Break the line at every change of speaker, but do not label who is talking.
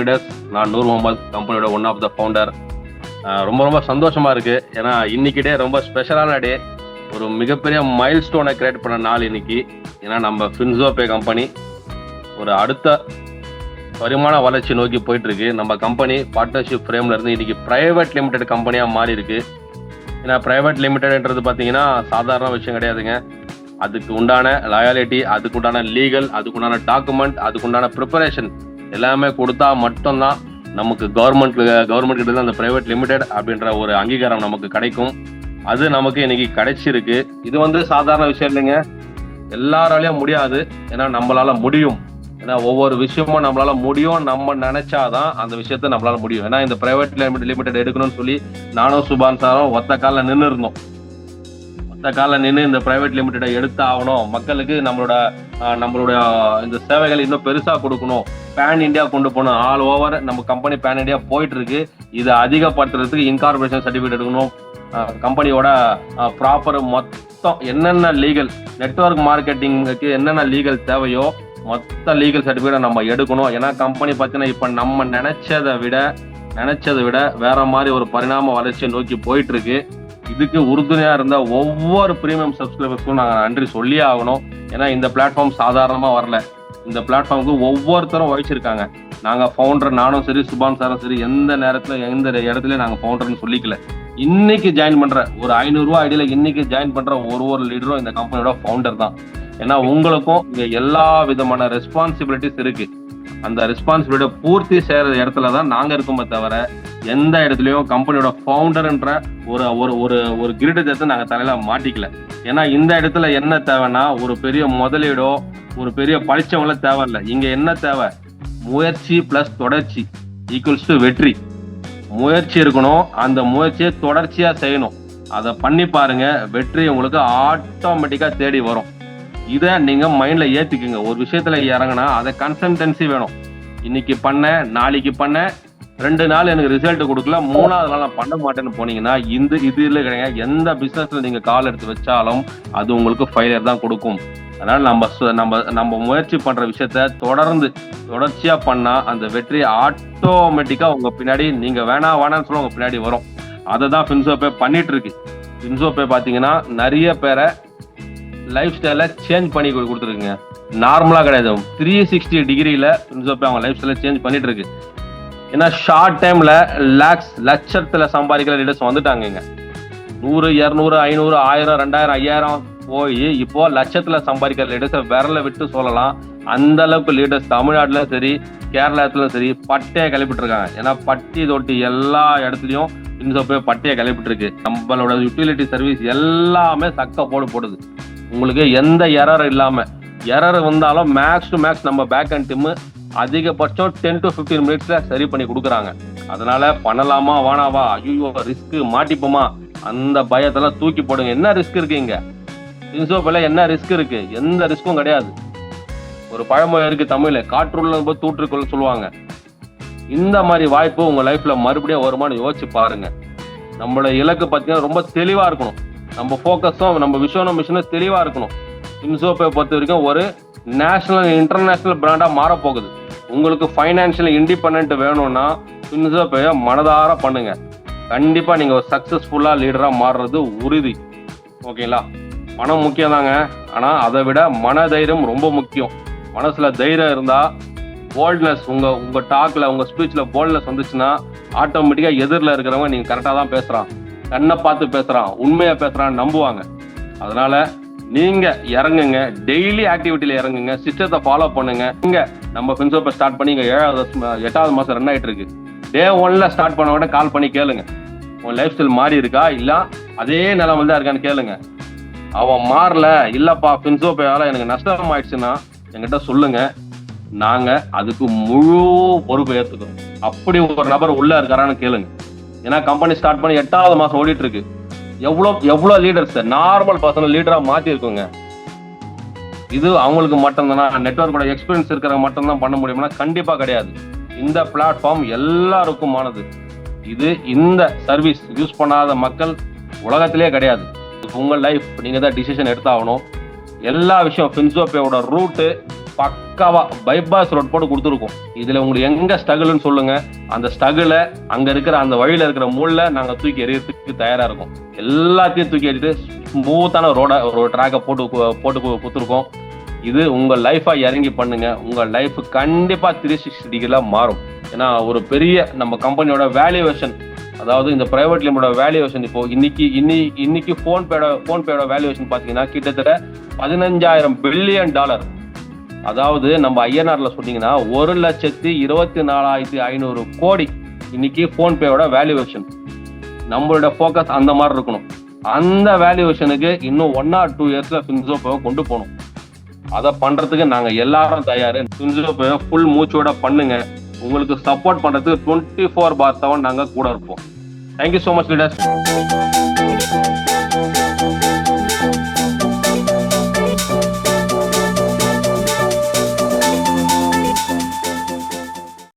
Leaders நான் நூர் முகமது கம்பெனியோட one of the founder ரொம்ப ரொம்ப சந்தோஷமா இருக்கு. ஏன்னா இன்னைக்கு டே ரொம்ப ஸ்பெஷலான டே. ஒரு மிகப்பெரிய மைல் ஸ்டோனை கிரியேட் பண்ண நாள் இன்னைக்கு. ஏன்னா நம்ம ஃபின்சோபே கம்பெனி ஒரு அடுத்த பரிமாண வளர்ச்சி நோக்கி போயிட்டு இருக்கு நம்ம கம்பெனி பார்ட்னர்ஷிப் ஃப்ரேம்ல இருந்து இன்னைக்கு பிரைவேட் லிமிடெட் கம்பெனியாக மாறி இருக்கு ஏன்னா பிரைவேட் லிமிடெட்ன்றது பார்த்தீங்கன்னா சாதாரண விஷயம் கிடையாதுங்க. அதுக்கு உண்டான லயாலிட்டி அதுக்கு உண்டான லீகல் அதுக்கு உண்டான டாக்குமெண்ட் அதுக்கு உண்டான ப்ரிப்பரேஷன் எல்லாமே கொடுத்தா மட்டும்தான் நமக்கு கவர்மெண்ட் கவர்மெண்ட் கிட்ட அந்த பிரைவேட் லிமிடெட் அப்படின்ற ஒரு அங்கீகாரம் நமக்கு கிடைக்கும். அது நமக்கு இன்னைக்கு கிடைச்சிருக்கு. இது வந்து சாதாரண விஷயம் இல்லைங்க. எல்லாராலையும் முடியாது. ஏன்னா நம்மளால முடியும். ஏன்னா ஒவ்வொரு விஷயமும் நம்மளால முடியும் நம்ம நினைச்சாதான் அந்த விஷயத்த நம்மளால முடியும். ஏன்னா இந்த பிரைவேட் லிமிடெட் எடுக்கணும்னு சொல்லி நானும் சுபான் சாரும் ஒத்த காலில் நின்று இருந்தோம் இந்த காலில் நின்று இந்த பிரைவேட் லிமிடெடை எடுத்து ஆகணும் மக்களுக்கு நம்மளோட நம்மளுடைய நம்மளோட இந்த சேவைகள் இன்னும் பெருசா கொடுக்கணும். பேன் இண்டியா கொண்டு போகணும். ஆல் ஓவர் நம்ம கம்பெனி பேன் இந்தியா போயிட்டு இருக்கு இதை அதிகப்படுத்துறதுக்கு இன்கார்பரேஷன் சர்டிஃபிகேட் எடுக்கணும். கம்பெனியோட ப்ராப்பர் மொத்தம் என்னென்ன லீகல் நெட்வொர்க் மார்க்கெட்டிங்க்கு என்னென்ன லீகல் தேவையோ மொத்த லீகல் சர்டிஃபிகேட் நம்ம எடுக்கணும். ஏன்னா கம்பெனி பார்த்தீங்கன்னா இப்போ நம்ம நினைச்சதை விட நினைச்சதை விட வேற மாதிரி ஒரு பரிணாம வளர்ச்சியை நோக்கி போயிட்டு இருக்கு இதுக்கு உறுதுணையா இருந்த ஒவ்வொரு பிரீமியம் சப்ஸ்கிரைபர்ஸ்க்கும் நாங்கள் நன்றி சொல்லியே ஆகணும். ஏன்னா இந்த பிளாட்ஃபார்ம் சாதாரணமாக வரல. இந்த பிளாட்ஃபார்முக்கு ஒவ்வொருத்தரும் உழைச்சிருக்காங்க. நாங்கள் ஃபவுண்டர் நானும் சரி சுபான் சாரும் சரி எந்த நேரத்தில் எந்த இடத்துல நாங்கள் ஃபவுண்டர்னு சொல்லிக்கல. இன்னைக்கு ஜாயின் பண்ற ஒரு ஐநூறுரூவா ஐடியில் ஐடியில இன்னைக்கு ஜாயின் பண்ற ஒரு ஒரு லீடரும் இந்த கம்பெனியோட ஃபவுண்டர் தான். ஏன்னா உங்களுக்கும் இங்கே எல்லா விதமான ரெஸ்பான்சிபிலிட்டிஸ் இருக்குது அந்த ரெஸ்பான்சிபிலிட்டியை பூர்த்தி செய்யற இடத்துல தான் நாங்க இருக்கோமே தவிர எந்த இடத்துலயும் கம்பெனியோட ஃபவுண்டர்ன்ற ஒரு ஒரு ஒரு ஒரு கிரீடத்தை நாங்க தலையில மாட்டிக்கல. ஏன்னா இந்த இடத்துல என்ன தேவைன்னா ஒரு பெரிய முதலீடோ ஒரு பெரிய படிச்சவங்கள தேவையில்ல. இங்க என்ன தேவை? முயற்சி பிளஸ் தொடர்ச்சி ஈக்குவல்ஸ் டு வெற்றி. முயற்சி இருக்கணும். அந்த முயற்சியை தொடர்ச்சியா செய்யணும். அதை பண்ணி பாருங்க வெற்றி உங்களுக்கு ஆட்டோமேட்டிக்கா தேடி வரும். இதை நீங்க மைண்ட்ல ஏத்திக்குங்க. ஒரு விஷயத்துல இறங்கினா அதை கன்சன்டென்சி வேணும். இன்னைக்கு பண்ண நாளைக்கு பண்ண ரெண்டு நாள் எனக்கு ரிசல்ட் கொடுக்கல மூணாவது நாள் நான் பண்ண மாட்டேன்னு போனீங்கன்னா இந்த இதுல கிடையாது எந்த பிசினஸ்ல நீங்க கால் எடுத்து வச்சாலும் அது உங்களுக்கு ஃபைலியர் தான் கொடுக்கும். அதனால நம்ம சு- நம்ம நம்ம முயற்சி பண்ற விஷயத்த தொடர்ந்து தொடர்ச்சியா பண்ணா அந்த வெற்றி ஆட்டோமேட்டிக்கா உங்க பின்னாடி நீங்க வேணா வேணாம்னு சொல்ல உங்க பின்னாடி வரும். அதை தான் ஃபின்சோபே பண்ணிட்டு இருக்கு. ஃபின்சோபே பாத்தீங்கன்னா நிறைய பேரை லைஃப் ஸ்டைலை சேஞ்ச் பண்ணி கொடு- கொடுத்துருக்குங்க. நார்மலாக கிடையாது. த்ரீ சிக்ஸ்டி டிகிரியில் ஃபின்சோபே அவங்க லைஃப் ஸ்டைலை சேஞ்ச் பண்ணிட்டு இருக்கு. ஏன்னா ஷார்ட் டைம்ல லேக்ஸ் லட்சத்தில் சம்பாதிக்கிற லீடர்ஸ் வந்துட்டாங்கங்க. நூறு இரநூறு ஐநூறு ஆயிரம் ரெண்டாயிரம் ஐயாயிரம் போய் இப்போ லட்சத்துல சம்பாதிக்கிற லீடர்ஸை விரல விட்டு சொல்லலாம். அந்த அளவுக்கு லீடர்ஸ் தமிழ்நாட்டிலும் சரி கேரளத்துலையும் சரி பட்டையை கிளப்பிட்டு இருக்காங்க ஏன்னா பட்டி தொட்டி எல்லா இடத்துலையும் இன்னும் போய் பட்டையை கிளப்பிட்டு இருக்கு நம்மளோட யூட்டிலிட்டி சர்வீஸ் எல்லாமே சக்க போடு போடுது. உங்களுக்கு எந்த எரர் இல்லாமல் எரர் வந்தாலும் மேக்ஸ் டு மேக்ஸ் நம்ம பேக் அண்ட் டீம் அதிகபட்சம் டென் டு ஃபிஃப்டீன் மினிட்ஸில் சரி பண்ணி கொடுக்குறாங்க. அதனால பண்ணலாமா வானாவா ஐயோ ரிஸ்க்கு மாட்டிப்போமா? அந்த பயத்தெல்லாம் தூக்கி போடுங்க. என்ன ரிஸ்க் இருக்கு இங்க? இன்சோப்பில் என்ன ரிஸ்க் இருக்கு? எந்த ரிஸ்க்கும் கிடையாது. ஒரு பழமொழி இருக்கு தமிழ்ல காற்றுள்ள போது தூற்றுக்குள்ள சொல்லுவாங்க. இந்த மாதிரி வாய்ப்பு உங்க லைஃப்ல மறுபடியும் வருமானு யோசிச்சு பாருங்க. நம்மளோட இலக்கு பார்த்தீங்கன்னா ரொம்ப தெளிவா இருக்கணும். நம்ம ஃபோக்கஸும் நம்ம விஷயம் மிஷனும் தெளிவாக இருக்கணும். இன்சோப்பை பொறுத்த வரைக்கும் ஒரு நேஷனல் இன்டர்நேஷ்னல் பிராண்டாக மாறப்போகுது. உங்களுக்கு ஃபைனான்ஷியல் இண்டிபெண்ட் வேணும்னா இன்சோப்பையை மனதார பண்ணுங்க. கண்டிப்பாக நீங்கள் ஒரு சக்ஸஸ்ஃபுல்லாக லீடராக மாறுறது உறுதி. ஓகேங்களா பணம் முக்கியம் தாங்க. ஆனால் அதை விட மன தைரியம் ரொம்ப முக்கியம். மனசில் தைரியம் இருந்தால் போல்ட்னஸ் உங்கள் உங்கள் டாக்கில் உங்கள் ஸ்பீச்சில் போல்ட்னஸ் வந்துச்சுன்னா ஆட்டோமேட்டிக்காக எதிரில் இருக்கிறவங்க நீங்கள் கரெக்டாக தான் பேசுகிறான் கண்ணை பார்த்து பேசுறான் உண்மையா பேசுகிறான்னு நம்புவாங்க. அதனால நீங்க இறங்குங்க டெய்லி ஆக்டிவிட்டியில இறங்குங்க சிஸ்டத்தை ஃபாலோ பண்ணுங்க. இங்க நம்ம பிரின்சிபல் ஸ்டார்ட் பண்ணி இங்க ஏழாவது எட்டாவது மாசம் ரன் ஆயிட்டு இருக்கு. டே ஒன்ல ஸ்டார்ட் பண்ண உடனே கால் பண்ணி கேளுங்க. உன் லைஃப் ஸ்டைல் மாறி இருக்கா? இல்ல அதே நிலைமை தான் இருக்கான்னு கேளுங்க. அவன் மாறல இல்லப்பா பிரின்சிபல் எனக்கு நஷ்டம் ஆயிடுச்சுன்னா என்கிட்ட சொல்லுங்க. நாங்க அதுக்கு முழு பொறுப்பு ஏத்துக்கிறோம். அப்படி ஒரு நபர் உள்ள இருக்காரான்னு கேளுங்க. ஏன்னா கம்பெனி ஸ்டார்ட் பண்ணி எட்டாவது மாசம் ஓடிட்டு இருக்கு எவ்வளோ எவ்வளோ லீடர்ஸ் நார்மல் பர்சனல் லீடரா மாத்தி இருக்குங்க இது அவங்களுக்கு மட்டும்தானா? நெட்ஒர்க்கோட எக்ஸ்பீரியன்ஸ் இருக்கிறவங்க மட்டும்தான் பண்ண முடியும்னா? கண்டிப்பா கிடையாது. இந்த பிளாட்ஃபார்ம் எல்லாருக்குமானது. இது இந்த சர்வீஸ் யூஸ் பண்ணாத மக்கள் உலகத்திலே கிடையாது. உங்கள் லைஃப் நீங்கள் தான் டிசிஷன் எடுத்தாகணும். எல்லா விஷயம் ஃபின்சோப்பேவோட ரூட்டு பக்காவா பைபாஸ் ரோட் போட்டு கொடுத்துருக்கோம். இதுல உங்களுக்கு எங்க ஸ்ட்ரகிள்னு சொல்லுங்க. அந்த ஸ்ட்ரகிள அங்க இருக்கிற அந்த வழியில இருக்கிற மூல நாங்க தூக்கி எறியறதுக்கு தயாரா இருக்கோம். எல்லாத்தையும் தூக்கி எறிட்டு ஸ்மூத்தான ரோட ஒரு ட்ராக்கை போட்டு போட்டு கொடுத்துருக்கோம் இது உங்க லைஃபா இறங்கி பண்ணுங்க. உங்க லைஃப் கண்டிப்பா த்ரீ சிக்ஸ்டி டிகிரில மாறும். ஏன்னா ஒரு பெரிய நம்ம கம்பெனியோட வேல்யூவேஷன் அதாவது இந்த பிரைவேட் லிமிட்டோட வேல்யூவேஷன் இப்போ இன்னைக்கு இன்னி இன்னைக்கு ஃபோன்பேட ஃபோன்பேயோட வேல்யூவேஷன் பார்த்தீங்கன்னா கிட்டத்தட்ட பதினஞ்சாயிரம் பில்லியன் டாலர் அதாவது நம்ம ஐஎன்ஆர்ல சொன்னீங்கன்னா ஒரு லட்சத்தி இருபத்தி நாலாயிரத்தி ஐநூறு கோடி இன்னைக்கு போன்பேயோட வேல்யூவேஷன் நம்மளோட ஃபோக்கஸ் அந்த மாதிரி இருக்கணும். அந்த வேல்யூவேஷனுக்கு இன்னும் ஒன் ஆர் டூ இயர்ஸ்ல ஃபின்சோப்பை கொண்டு போகணும். அதை பண்றதுக்கு நாங்க எல்லாரும் தயாரு. ஃபின்சோப்பை ஃபுல் மூச்சோட பண்ணுங்க. உங்களுக்கு சப்போர்ட் பண்றதுக்கு டுவெண்ட்டி ஃபோர் பார் செவன் நாங்க கூட இருப்போம். Thank you so much leaders